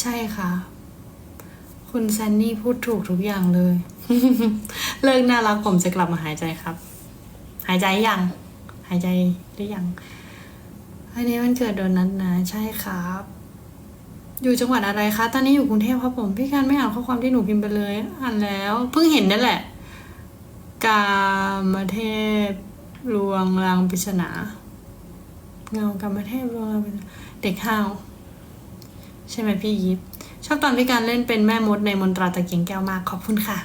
ใช่ค่ะ คุณแซนนี่พูดถูกทุกอย่างเลย เลิกน่ารักผมจะกลับมาหายใจครับ หายใจยัง หายใจหรือยัง อันนี้มันเกิดโดนนัดนะ ใช่ครับ อยู่จังหวัดอะไรคะ ตอนนี้อยู่กรุงเทพครับผม พี่การไม่อ่านข้อความที่หนูพิมพ์ไปเลย อ่านแล้ว เพิ่งเห็นนั่นแหละ กามเทพลวงรางปริศนา เงากามเทพลวงรางปริศนา เด็กห้าว ใช่ไหมพี่ยิปชอบตอนพี่การเล่นเป็นแม่มดในมนตราตะเกียงแก้วมากขอบคุณค่ะ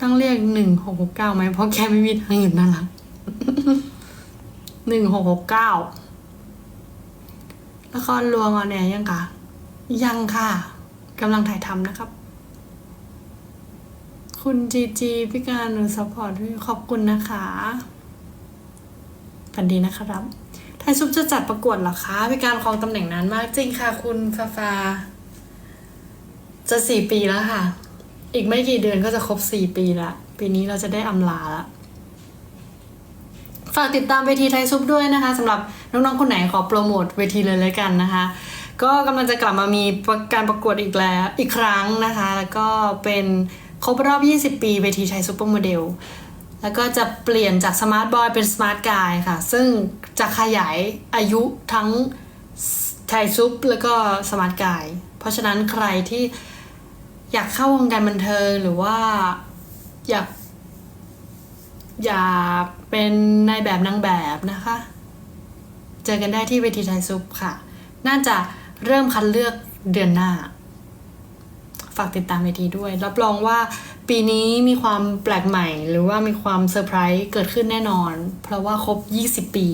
ต้องเรียกหนึ่งหกหกเก้าไหมเพราะแกไม่มีทางอื่นน่ารักหนึ่งหกหกเก้าละครลวงออนแอร์ยังคะยังค่ะกำลังถ่ายทำนะครับ คุณจีจีพี่การหนูซัพพอร์ตด้วยขอบคุณนะคะฝันดีนะครับ ไทยซุปจะจัดประกวดหรอคะพี่การครองตำแหน่งนั้นมากจริงค่ะ คุณฟาฟา จะสี่ปีแล้วค่ะ อีกไม่กี่เดือนก็จะครบสี่ปีละ ปีนี้เราจะได้อำลาละ ฝากติดตามเวทีไทยซุปด้วยนะคะสำหรับน้องๆคนไหนขอโปรโมทเวทีเลยเลยกันนะคะ ก็กำลังจะกลับมามีการประกวดอีกแล้วอีกครั้งนะคะ แล้วก็เป็นครบรอบ 20 ปีเวทีไทยซุปเปอร์โมเดลแล้วก็จะเปลี่ยนจากสมาร์ทบอยเป็นสมาร์ทกายค่ะ ซึ่ง จะขยายอายุทั้งไทยซุปแล้วก็สมาร์ทกาย เพราะฉะนั้นใครที่อยากเข้าวงการบันเทิงหรือว่าอยากอยากเป็นนายแบบนางแบบนะคะ เจอกันได้ที่เวทีไทยซุปค่ะ น่าจะเริ่มคัดเลือกเดือนหน้า ฝากติดตามเวทีด้วย รับรองว่าปีนี้มีความแปลกใหม่ หรือว่ามีความเซอร์ไพรส์เกิดขึ้นแน่นอน เพราะว่าครบ 20 ปี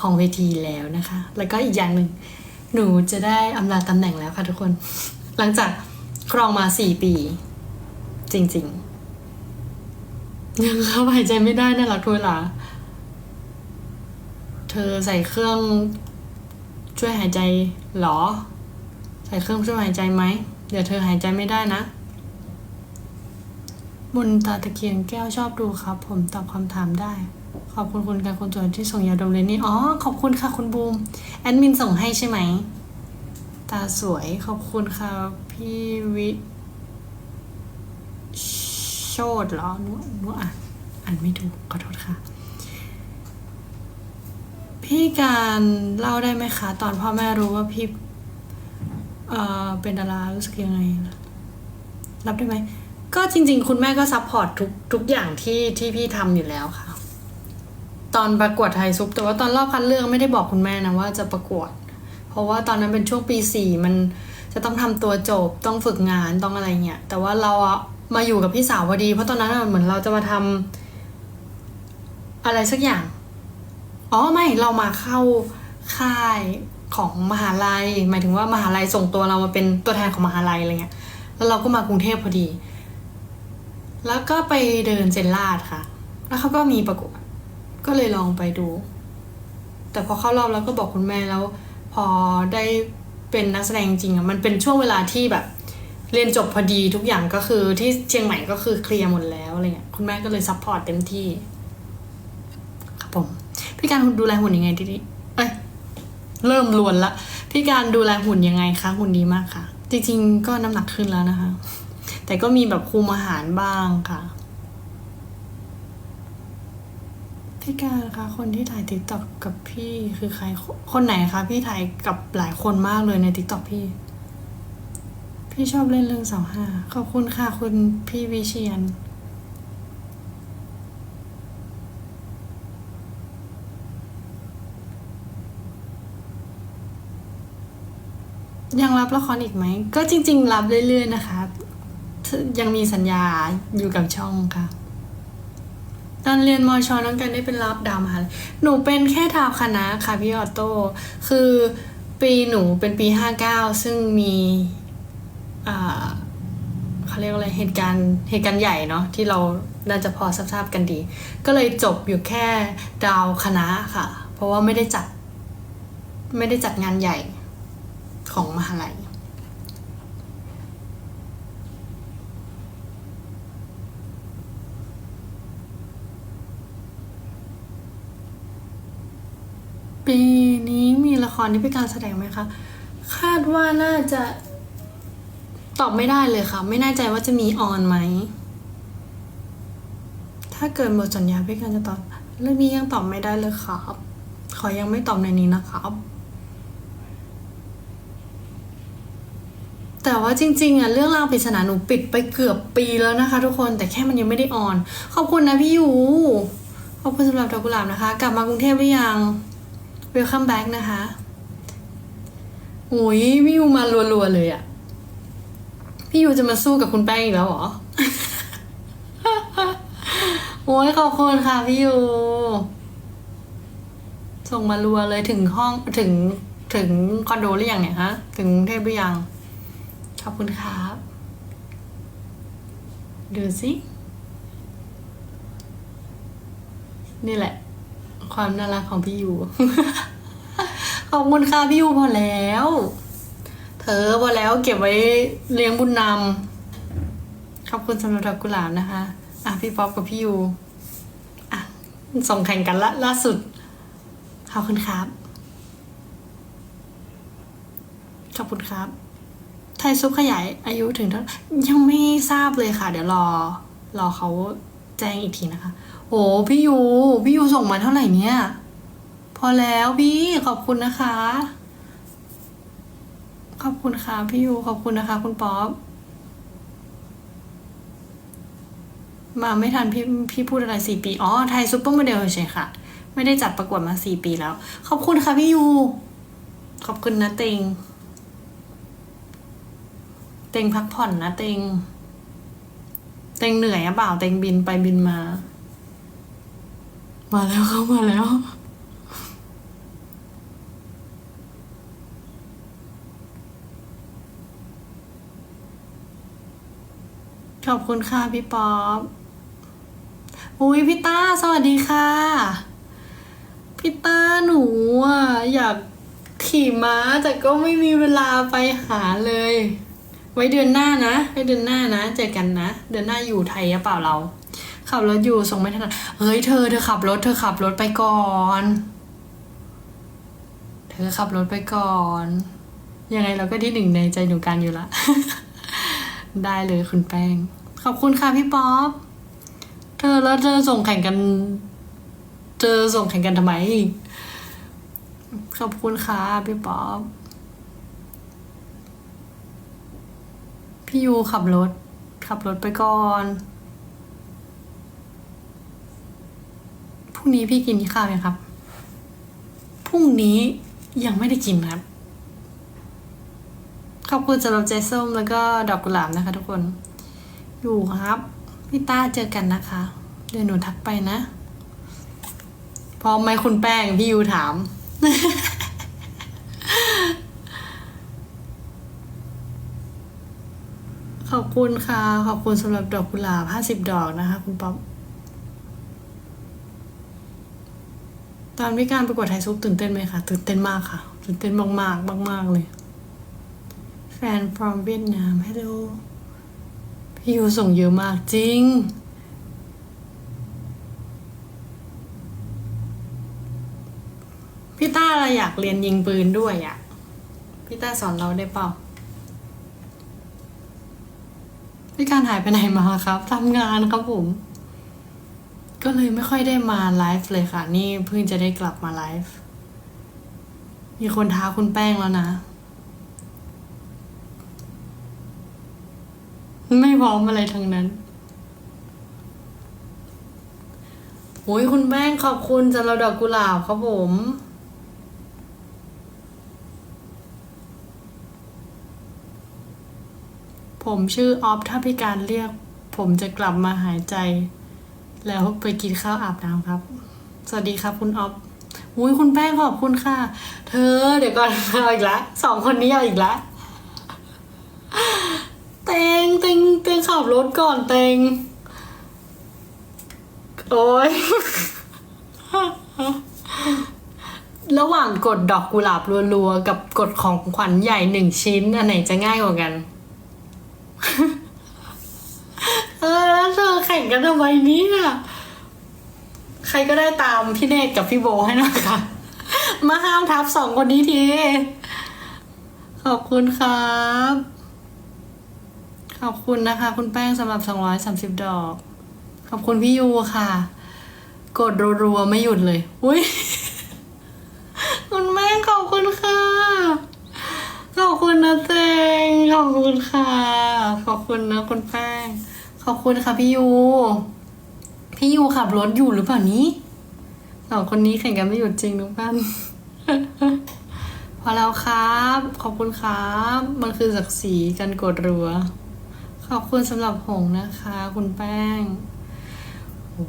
ของเวทีแล้วนะคะ แล้วก็อีกอย่างหนึ่งหนูจะได้อำลาตำแหน่งแล้วค่ะทุกคน หลังจากครองมา4ปี จริงๆยังเข้าหายใจไม่ได้น่ารักทุกเวลาเธอใส่เครื่องช่วยหายใจหรอ ใส่เครื่องช่วยหายใจไหมเดี๋ยวเธอหายใจไม่ได้นะบนตาตะเกียงแก้วชอบดูครับ ผมตอบคำถามได้ ขอบคุณคุณการคนสวยที่ส่งยาดมเลนนี่อ๋อขอบคุณค่ะคุณบูมแอดมินส่งให้ใช่ไหม ตาสวยขอบคุณค่ะพี่วิโชดเหรอหนูหนูอ่านอ่านไม่ถูกขอโทษค่ะ พี่การเล่าได้ไหมคะ ตอนพ่อแม่รู้ว่าพี่เอ่อเป็นดารารู้สึกยังไงรับได้ไหมก็จริง ๆ คุณแม่ก็ซัพพอร์ตทุกทุกอย่างที่ที่พี่ทำอยู่แล้วค่ะ ตอนประกวดไทยซุป แต่ว่าตอนรอบคัดเลือกไม่ได้บอกคุณแม่นะว่าจะประกวด เพราะว่าตอนนั้นเป็นช่วงปีสี่มันจะต้องทำตัวจบต้องฝึกงานต้องอะไรเงี้ยแต่ว่าเราอะมาอยู่กับพี่สาวพอดี เพราะตอนนั้นเหมือนเราจะมาทำอะไรสักอย่างอ๋อไม่เรามาเข้าค่ายของมหาลัย หมายถึงว่ามหาลัยส่งตัวเรามาเป็นตัวแทนของมหาลัยอะไรเงี้ย แล้วเราก็มากรุงเทพพอดี แล้วก็ไปเดินเซนลาดค่ะ แล้วเขาก็มีประกวด ก็เลยลองไปดู แต่พอเข้ารอบแล้วก็บอกคุณแม่แล้ว พอได้เป็นนักแสดงจริงอะมันเป็นช่วงเวลาที่แบบ เรียนจบพอดีทุกอย่างก็คือที่เชียงใหม่ก็คือเคลียร์หมดแล้วอะไรเงี้ยคุณแม่ก็เลยซัพพอร์ตเต็มที่ครับผมพี่การดูแลหุ่นยังไงทีนี้เอ้ยเริ่มลวนละพี่การดูแลหุ่นยังไงคะหุ่นดีมากค่ะ จริงๆ ก็น้ำหนักขึ้นแล้วนะคะ แต่ก็มีแบบคุมอาหารบ้างค่ะ พี่การคะคนที่ถ่ายติ๊กต็อกกับพี่คือใครคนไหนคะพี่ถ่ายกับหลายคนมากเลยในติ๊กต็อกพี่ พี่ชอบเล่นเรื่องสองห้าขอบคุณค่ะคุณพี่วิเชียนยังรับละครอีกไหม ก็จริง ๆ รับเรื่อย ๆ นะคะ ยังมีสัญญาอยู่กับช่องค่ะ ตอนเรียนมอชอน้องกันได้เป็นรับดาวมหาลัยหนูเป็นแค่ดาวคณะค่ะพี่ออโต้คือปีหนูเป็นปีห้าเก้าซึ่งมีอ่าเขาเรียกว่าอะไรเหตุการณ์เหตุการณ์ใหญ่เนาะที่เราน่าจะพอทราบๆกันดี ก็เลยจบอยู่แค่ดาวคณะค่ะ เพราะว่าไม่ได้จัด ไม่ได้จัดงานใหญ่ของมหาลัย ปีนี้มีละครที่พี่การแสดงไหมคะ คาดว่าน่าจะตอบไม่ได้เลยค่ะ ไม่แน่ใจว่าจะมีออนไหม ถ้าเกิดหมดสัญญาพี่กันจะตอบเรื่องนี้ยังตอบไม่ได้เลยครับ ขอยังไม่ตอบในนี้นะครับ แต่ว่าจริงๆอะเรื่องราวปริศนาหนูปิดไปเกือบปีแล้วนะคะ ทุกคนแต่แค่มันยังไม่ได้ออน ขอบคุณนะพี่ยูขอบคุณสำหรับดอกกุหลาบนะคะ กลับมากรุงเทพหรือยัง welcome back นะคะโอ้ยพี่ยูมารัวๆเลยอะพี่ยูจะมาสู้กับคุณแป้งอีกแล้วเหรอ โอ้ยขอบคุณค่ะพี่ยูส่งมารัวเลยถึงห้องถึงถึงคอนโดหรือยังเนี่ยฮะ ถึงกรุงเทพหรือยัง ขอบคุณครับ ดูสิ นี่แหละ ความน่ารักของพี่ยู ขอบคุณค่ะพี่ยูพอแล้ว เธอพอแล้วเก็บไว้เลี้ยงบุญนำขอบคุณสำหรับดอกกุหลาบนะคะ อะพี่ป๊อปกับพี่ยูอะส่งแข่งกันละล่าสุด ขอบคุณครับ ขอบคุณครับ ไทยซุปขยายอายุถึงเท่ายังไม่ทราบเลยค่ะ เดี๋ยวรอ รอเขาแจ้งอีกทีนะคะ โอ้พี่ยูพี่ยูส่งมาเท่าไหร่เนี่ย พอแล้วพี่ขอบคุณนะคะ ขอบคุณค่ะพี่ยูขอบคุณนะคะ คุณป๊อปมาไม่ทันพี่พี่พูดอะไรสี่ปีอ๋อไทยซุปเปอร์โมเดลเฉยๆค่ะ ไม่ได้จัดประกวดมาสี่ปีแล้ว ขอบคุณค่ะพี่ยู ขอบคุณนะเต็งเต็งพักผ่อนนะเต็งเต็งเหนื่อยอะเปล่าเต็งบินไปบินมา มาแล้วเข้ามาแล้ว ขอบคุณค่ะพี่ป๊อปอุ้ยพี่ต้าสวัสดีค่ะ พี่ต้าหนูอะอยากขี่ม้าแต่ก็ไม่มีเวลาไปหาเลย ไว้เดือนหน้านะ ไว้เดือนหน้านะ เจอกันนะ เดือนหน้าอยู่ไทยหรือเปล่าเรา ขับรถอยู่ส่งไม่ถนัดเฮ้ยเธอเธอขับรถเธอขับรถไปก่อน เธอขับรถไปก่อนยังไงเราก็ที่หนึ่งในใจหนูกันอยู่ละ ได้เลยคุณแป้ง ขอบคุณค่ะพี่ป๊อป เธอแล้วเธอส่งแข่งกัน เธอส่งแข่งกันทำไม ขอบคุณค่ะพี่ป๊อป พี่ยูขับรถ ขับรถไปก่อน รุ่งนี้พี่กินที่ข้าวยังครับ พรุ่งนี้ยังไม่ได้กินครับ ขอบคุณสำหรับใจส้มแล้วก็ดอกกุหลาบนะคะ ทุกคน อยู่ครับ พี่ต้าเจอกันนะคะ เดี๋ยวหนูทักไปนะ พร้อมไหมคุณแป้งพี่ยูถาม ขอบคุณค่ะ ขอบคุณสำหรับดอกกุหลาบห้าสิบดอกนะคะ คุณป๊อป ตอนพี่การประกวดไทยซุปตื่นเต้นไหมคะตื่นเต้นมากค่ะ ตื่นเต้นมากมากมากมากเลยแฟน from เวียดนาม hello พี่ยูส่งเยอะมากจริง พี่ต้าเราอยากเรียนยิงปืนด้วยอะ่ะ พี่ต้าสอนเราได้เปล่าพี่การหายไปไหนมาครับทำงานครับผม ก็เลยไม่ค่อยได้มาไลฟ์เลยค่ะ นี่เพิ่งจะได้กลับมาไลฟ์มีคนท้าคุณแป้งแล้วนะ ไม่พร้อมอะไรทั้งนั้นโอ้ยคุณแป้งขอบคุณสำหรับดอกกุหลาบครับผมผมชื่อออฟถ้าพี่การเรียก ผมจะกลับมาหายใจ แล้วไปกินข้าวอาบน้ำครับ สวัสดีครับคุณออฟอุ้ยคุณแป้งขอบคุณค่ะ เธอเดี๋ยวก่อนเอาอีกละสองคนนี้เอาอีกละเตงเตงเตงขับรถก่อนเตงโอ้ยระหว่างกดดอกกุหลาบรัวๆ กับกดของขวัญใหญ่หนึ่งชิ้น อันไหนจะง่ายกว่ากัน เออแล้วเธอแข่งกันทำไมเนี่ยใครก็ได้ตามพี่เนตกับพี่โบให้หน่อยค่ะ มาห้ามทับสองคนนี้ที ขอบคุณครับ ขอบคุณนะคะ คุณแป้งสำหรับ230ดอก ขอบคุณพี่ยูค่ะ กดรัวๆ ไม่หยุดเลย อุ้ยคุณแม่งขอบคุณค่ะ ขอบคุณนะเตงขอบคุณค่ะ ขอบคุณนะคุณแป้ง ขอบคุณค่ะพี่ยู พี่ยูขับรถอยู่หรือเปล่านี้สองคนนี้แข่งกันไม่หยุดจริงทุกท่านพอแล้วครับ ขอบคุณครับ มันคือศักดิ์ศรีการกดรัว ขอบคุณสำหรับหงนะคะ คุณแป้งโอ้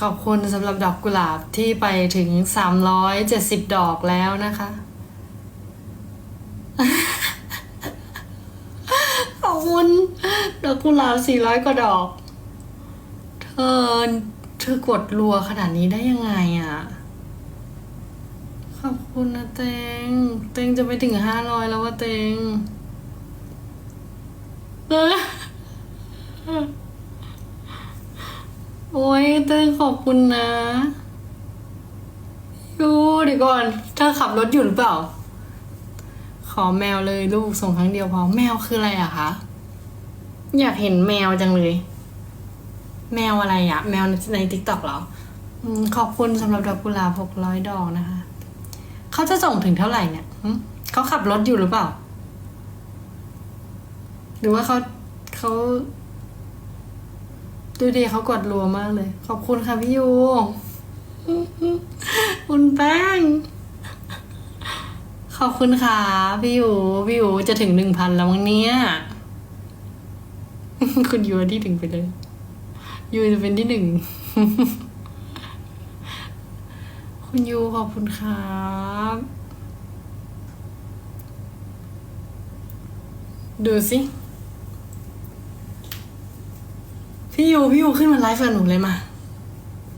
ขอบคุณสำหรับดอกกุหลาบที่ไปถึง370ดอกแล้วนะคะ ขอบคุณ ดอกกุหลาบ400กว่าดอก เธอเธอกดรัวขนาดนี้ได้ยังไงอะ ขอบคุณนะเตง เตงจะไปถึง500แล้วว่าเตงเออโอ้ยเต้ขอบคุณนะยูเดี๋ยวก่อนเธอขับรถอยู่หรือเปล่า ขอแมวเลยลูกส่งครั้งเดียวพอ แมวคืออะไรอะคะ อยากเห็นแมวจังเลย แมวอะไรอะแมวในติ๊กตอกเหรอขอบคุณสำหรับดอกกุหลาบหกร้อยดอกนะคะ เขาจะส่งถึงเท่าไหร่เนี่ยเขาขับรถอยู่หรือเปล่า หรือว่าเขาเขาดูดิเขากดรัวมากเลย ขอบคุณค่ะพี่ยูคุณแป้ง ขอบคุณค่ะพี่ยูพี่ยูจะถึงหนึ่งพันแล้วมั้งเนี่ย คุณยูที่ถึงไปเลยยูจะเป็นที่หนึ่ง คุณยูขอบคุณครับดูสิ พี่ยูพี่ยูขึ้นมาไลฟ์กับหนูเลยมา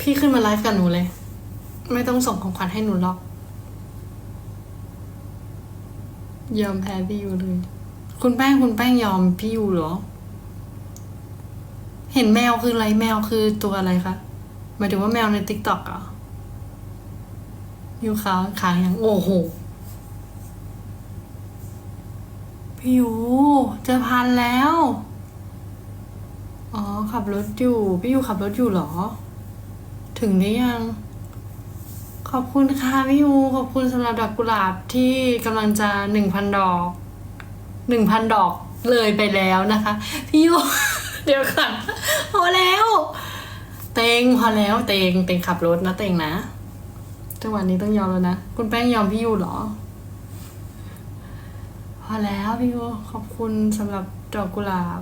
พี่ขึ้นมาไลฟ์กับหนูเลย ไม่ต้องส่งของขวัญให้หนูหรอก ยอมแพ้พี่ยูเลย คุณแป้งคุณแป้งยอมพี่ยูเหรอ เห็นแมวคืออะไรแมวคือตัวอะไรคะหมายถึงว่าแมวในติ๊กต็อกอะยูขาขางอย่างโอ้โหพี่ยูจะพันแล้ว อ๋อ ขับรถอยู่ พี่ยูขับรถอยู่เหรอ ถึงหรือยัง ขอบคุณค่ะพี่ยูขอบคุณสำหรับดอกกุหลาบที่กำลังจะหนึ่งพันดอกหนึ่งพันดอกเลยไปแล้วนะคะ พี่ยู เดี๋ยวก่อนพอแล้ว เตงพอแล้ว เตงเตงขับรถนะเตงนะจังหวะนี้ต้องยอมแล้วนะ คุณแป้งยอมพี่ยูเหรอ พอแล้วพี่ยูขอบคุณสำหรับดอกกุหลาบ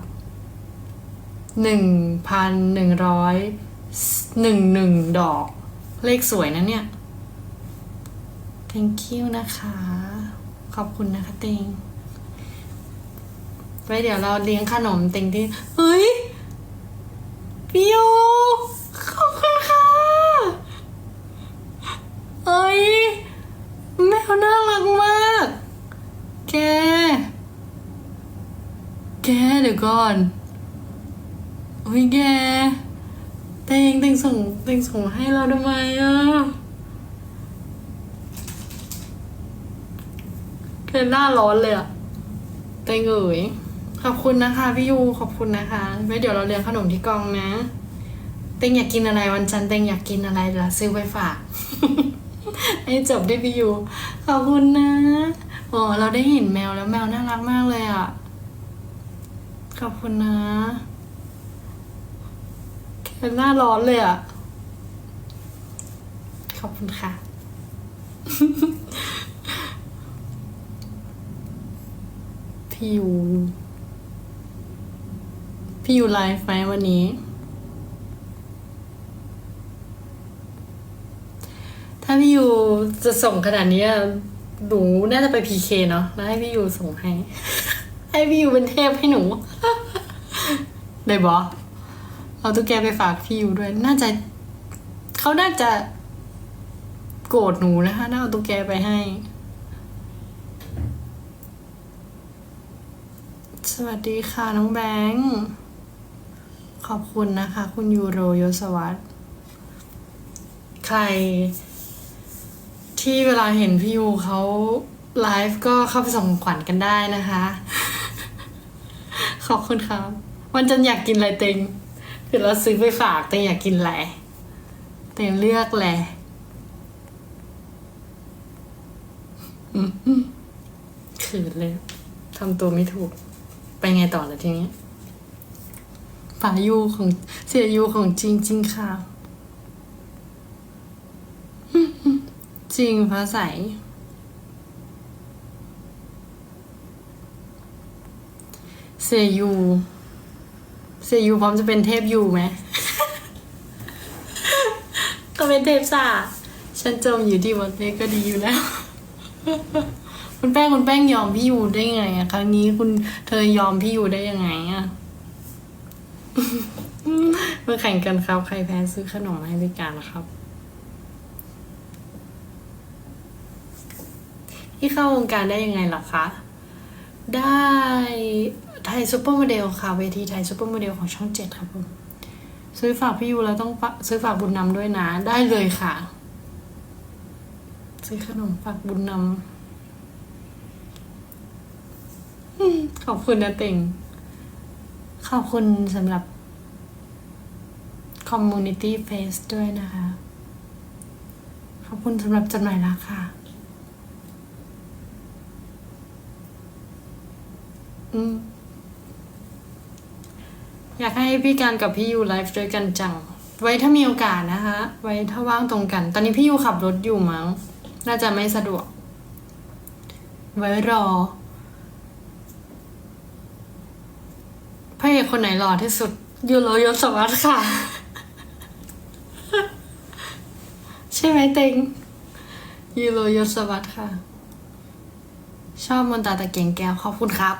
หนึ่งพันหนึ่งร้อยหนึ่งหนึ่งดอก เลขสวยนะเนี่ย thank you นะคะ ขอบคุณนะคะเตง ไว้เดี๋ยวเราเลี้ยงขนมเต็งที่เฮ้ยพี่โยขอบคุณค่ะเอ้ยแมวน่ารักมาก แก แกเดี๋ยวก่อนโอ้ยแกเต็งเต็งส่งเต็งส่งให้เราทำไมอะแกหน้าร้อนเลยอะเตงเอ๋ย ขอบคุณนะคะพี่ยูขอบคุณนะคะไว้เดี๋ยวเราเลี้ยงขนมที่กองนะ เตงอยากกินอะไรวันจันทร์เตงอยากกินอะไรล่ะซื้อไปฝากให้จบได้พี่ยูขอบคุณนะโอ้เราได้เห็นแมวแล้วแมวน่ารักมากเลยอะ ขอบคุณนะแค่หน้าร้อนเลยอะ ขอบคุณค่ะพี่ยู พี่อยู่ไลฟ์ไหมวันนี้ ถ้าพี่อยู่จะส่งขนาดนี้หนูน่าจะไปพีเคเนาะแล้วให้พี่อยู่ส่งให้ ให้พี่อยู่เป็นเทพให้หนู ได้บอเอาตุ๊กแกไปฝากพี่อยู่ด้วย น่าจะเขาน่าจะโกรธหนูนะคะน่าเอาตุ๊กแกไปให้ สวัสดีค่ะน้องแบงค์ ขอบคุณนะคะ คุณยูโรยศวัตใคร ที่เวลาเห็นพี่ยูเขาไลฟ์ก็เข้าไปส่งขวัญกันได้นะคะ ขอบคุณครับ วันจันอยากกินอะไรเต็งเดี๋ยวเราซื้อไปฝากเต็งอยากกินอะไรเต็งเลือกแหละอืนเลยทำตัวไม่ถูก ไปไงต่อแล้วทีนี้ ฝายูของเสียยูของจริงจริงค่ะ จริงฟ้าใสเสียยูเสียยูพร้อมจะเป็นเทพยูไหมก็เป็นเทพซ่าฉันจมอยู่ที่วัดเล็กก็ดีอยู่แล้ว คุณแป้งคุณแป้งยอมพี่ยูได้ไงอะครั้งนี้คุณเธอยอมพี่ยูได้ยังไงอะ มาแข่งกันครับ ใครแพ้ซื้อขนมมาให้บริการนะครับ ที่เข้าวงการได้ยังไงล่ะคะ ได้ไทยซูเปอร์โมเดลค่ะ เวทีไทยซูเปอร์โมเดลของช่องเจ็ดครับผมซื้อฝากพี่ยูแล้วต้องซื้อฝากบุญนำด้วยนะ ได้เลยค่ะ ซื้อขนมฝากบุญนำขอบคุณนะเต่ง ขอบคุณสำหรับ Community Face ด้วยนะคะ ขอบคุณสำหรับจดหมายรักค่ะอืมอยากให้พี่การกับพี่ยูไลฟ์ด้วยกันจัง ไว้ถ้ามีโอกาสนะคะ ไว้ถ้าว่างตรงกัน ตอนนี้พี่ยูขับรถอยู่มั้ง น่าจะไม่สะดวก ไว้รอ ระเอกคนไหนหล่อที่สุดยูโรยศวัตค่ะ ใช่ไหมเต็งยูโรยศวัตค่ะ ชอบมนตาตะเกียงแก้วขอบคุณครับ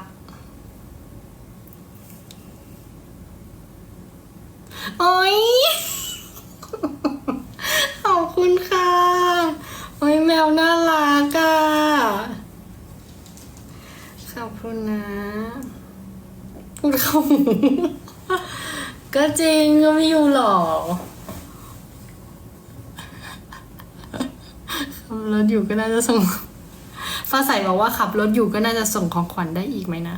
โอ้ยขอบคุณค่ะ โอ้ยแมวน่ารักอะ ขอบคุณนะ พูด เข้าหูก็จริงก็ไม่อยู่หรอกขับรถอยู่ก็น่าจะส่งฟ้าใสบอกว่าขับรถอยู่ก็น่าจะส่งของขวัญได้อีกไหมนะ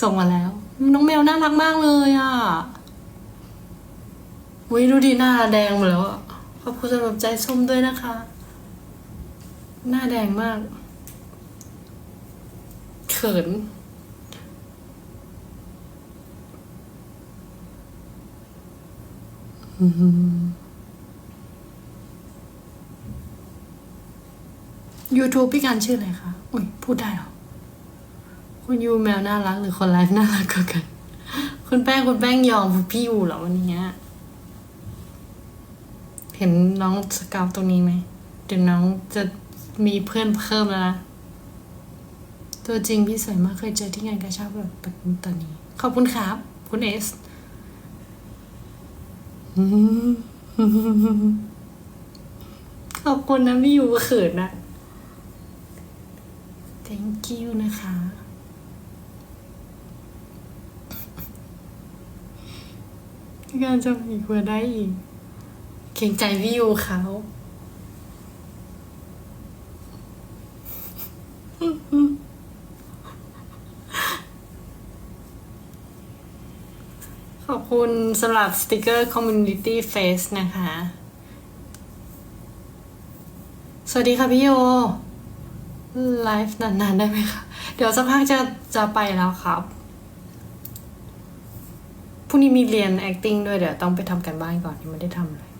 ส่งมาแล้ว น้องแมวน่ารักมากเลยอะวิดูดีหน้าแดงหมดแล้วอะขอบคุณสำหรับใจส้มด้วยนะคะ หน้าแดงมาก เขิน YouTube พี่การชื่ออะไรคะ อุ้ยพูดได้เหรอ คุณยูแมวน่ารักหรือคนไลฟ์น่ารักกว่ากัน คุณแป้งคุณแป้งยอมพี่ยูเหรอวันนี้เห็นน้องสกาวตรงนี้ไหม เดี๋ยวน้องจะมีเพื่อนเพิ่มแล้วนะ ตัวจริงพี่สวยมากเคยเจอที่งานกระช้าบแบบตอนนี้ขอบคุณครับ คุณเอส ขอบคุณนะพี่ยูเขินนะ thank you นะคะการจะมีกว่าได้อีก เก่งใจพี่ยูเขา คุณสำหรับสติกเกอร์ Community Face นะคะ สวัสดีค่ะพี่โย ไลฟ์นานๆ ได้ไหมคะ เดี๋ยวสักพักจะจะไปแล้วครับ พรุ่งนี้มีเรียน acting ด้วยเดี๋ยวต้องไปทำกันบ้านก่อนยังไม่ได้ทำเลย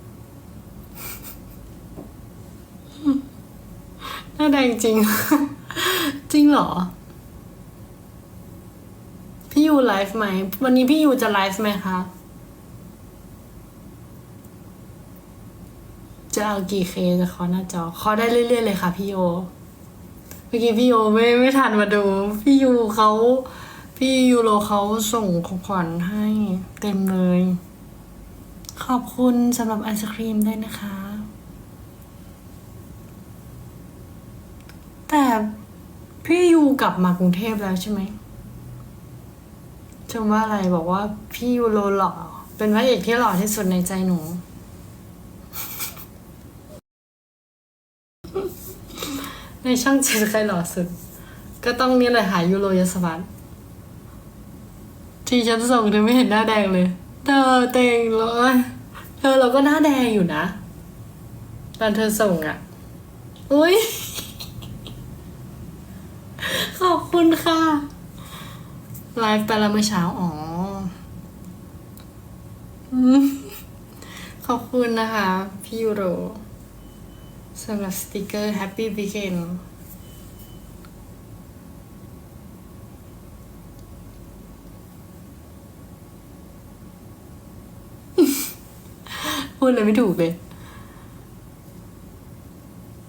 หน้าแดงจริง จริงเหรอ ยูไลฟ์ไหม วันนี้พี่ยูจะไลฟ์ไหมคะ จะเอากี่เคจะขอหน้าจอ ขอได้เรื่อย ๆ เลยค่ะพี่โย เมื่อกี้พี่โยไม่ไม่ทันมาดู พี่ยูเขาพี่ยูโรเขาส่งของขวัญให้เต็มเลย ขอบคุณสำหรับไอศครีมด้วยนะคะ แต่พี่ยูกลับมากรุงเทพแล้วใช่ไหม ชมว่าอะไรบอกว่าพี่ยูโรหล่อ เป็นพระเอกที่หล่อที่สุดในใจหนู ในช่องเจ็ดใครหล่อสุด ก็ต้องนี่เลยหายูโรยศวัตที่ฉันส่งเธอไม่เห็นหน้าแดงเลย เธอเต็งเลยเธอเราก็หน้าแดงอยู่นะ ตอนเธอส่งอะ่ะ อุ้ยขอบคุณค่ะ ไลฟ์ไปแล้วเมื่อเช้า อ๋อ ขอบคุณนะคะ พี่ยูโรสำหรับสติกเกอร์ Happy Weekend พูดเลยไม่ถูกเลย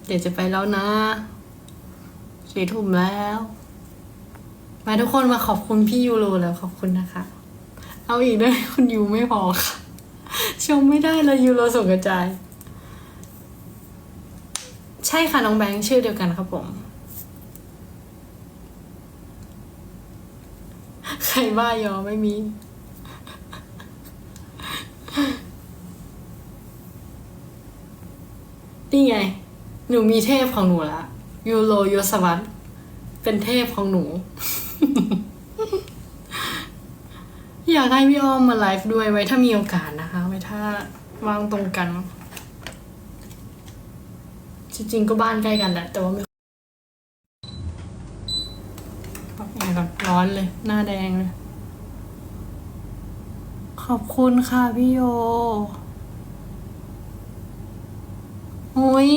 เดี๋ยวจะไปแล้วนะสี่ทุ่มแล้ว มาทุกคนมาขอบคุณพี่ยูโรแล้วขอบคุณนะคะ เอาอีกด้คุณยูไม่พอค่ะ ชมไม่ได้เลยยูโรส่งกระจาย ใช่ค่ะน้องแบงค์ชื่อเดียวกันครับผม ใครบ้ายอไม่มีนี่ไง หนูมีเทพของหนูละยูโรยศวัตเป็นเทพของหนู อยากให้พี่อ้อมมาไลฟ์ด้วยไว้ถ้ามีโอกาสนะคะ ไว้ถ้าว่างตรงกัน จริงๆก็บ้านใกล้กันแหละ แต่ว่าไม่ปรับแอร์ก่อนร้อนเลย หน้าแดงเลย ขอบคุณค่ะพี่โยโอ้ย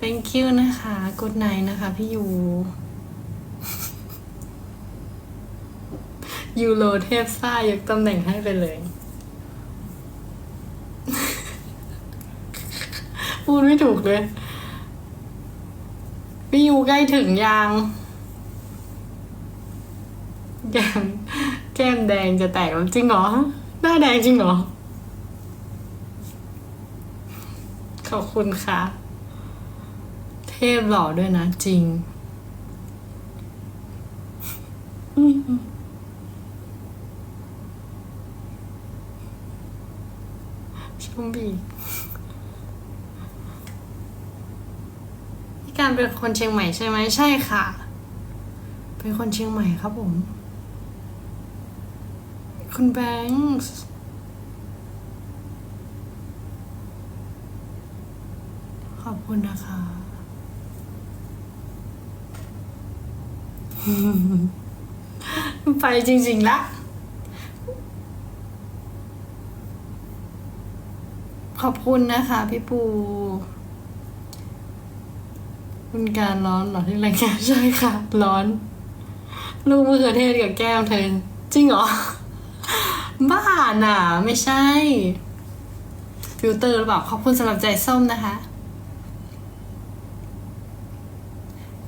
thank you นะคะ good night นะคะพี่ยู ยูโรเทพซ่ายกตำแหน่งให้ไปเลย พูดไม่ถูกเลย พี่ยูใกล้ถึงยังแก้มแก้มแดงจะแตกจริงเหรอ หน้าแดงจริงเหรอ ขอบคุณค่ะ เทพหล่อด้วยนะจริงชม บีพี่การเป็นคนเชียงใหม่ใช่ไหมใช่ค่ะ เป็นคนเชียงใหม่ครับผม คุณแบงค์ขอบคุณนะคะไปจริงๆละ ขอบคุณนะคะพี่ปู คุณการร้อนหรอที่รายงานใช่ค่ะ ร้อน ลูกมะเขือเทศกับแก้มเธอจริงเหรอ บ้าน่ะ ไม่ใช่ฟิลเตอร์หรือเปล่า ขอบคุณสำหรับใจส้มนะคะ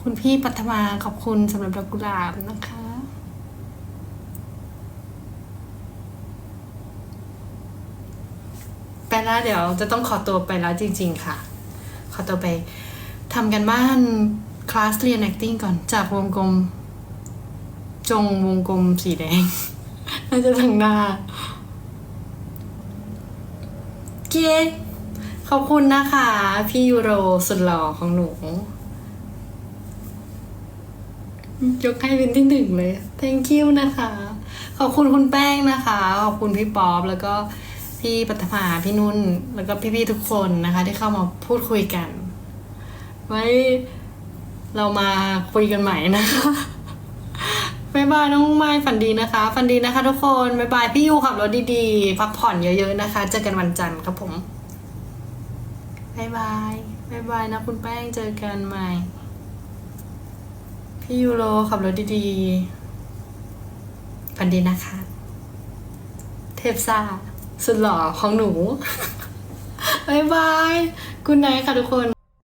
คุณพี่ปัทมาขอบคุณสำหรับดอกกุหลาบนะคะ ไปแล้วเดี๋ยวจะต้องขอตัวไปแล้วจริง ๆ ค่ะ ขอตัวไปทำกันบ้านคลาสเรียน acting ก่อนจากวงกลม จงวงกลมสีแดง น่าจะถึงหน้าเกขอบคุณนะคะ พี่ยูโรสุดหล่อของหนู ยกให้เป็นที่หนึ่งเลย thank you นะคะ ขอบคุณคุณแป้งนะคะ ขอบคุณพี่ป๊อปแล้วก็ พี่ปัทมาพี่นุ่น แล้วก็พี่ๆทุกคนนะคะ ที่เข้ามาพูดคุยกัน ไว้เรามาคุยกันใหม่นะคะบายบายน้องไม้ฝันดีนะคะ ฝันดีนะคะทุกคนบายบายพี่ยูขับรถดีๆ พักผ่อนเยอะๆนะคะ เจอกันวันจันทร์ครับผมบายบายบายบายนะคุณแป้งเจอกันใหม่ พี่ยูโรขับรถดีๆฝันดีนะคะ เทพซ่า สุดหล่อของหนูบายบายกุณไนค่ะทุกคน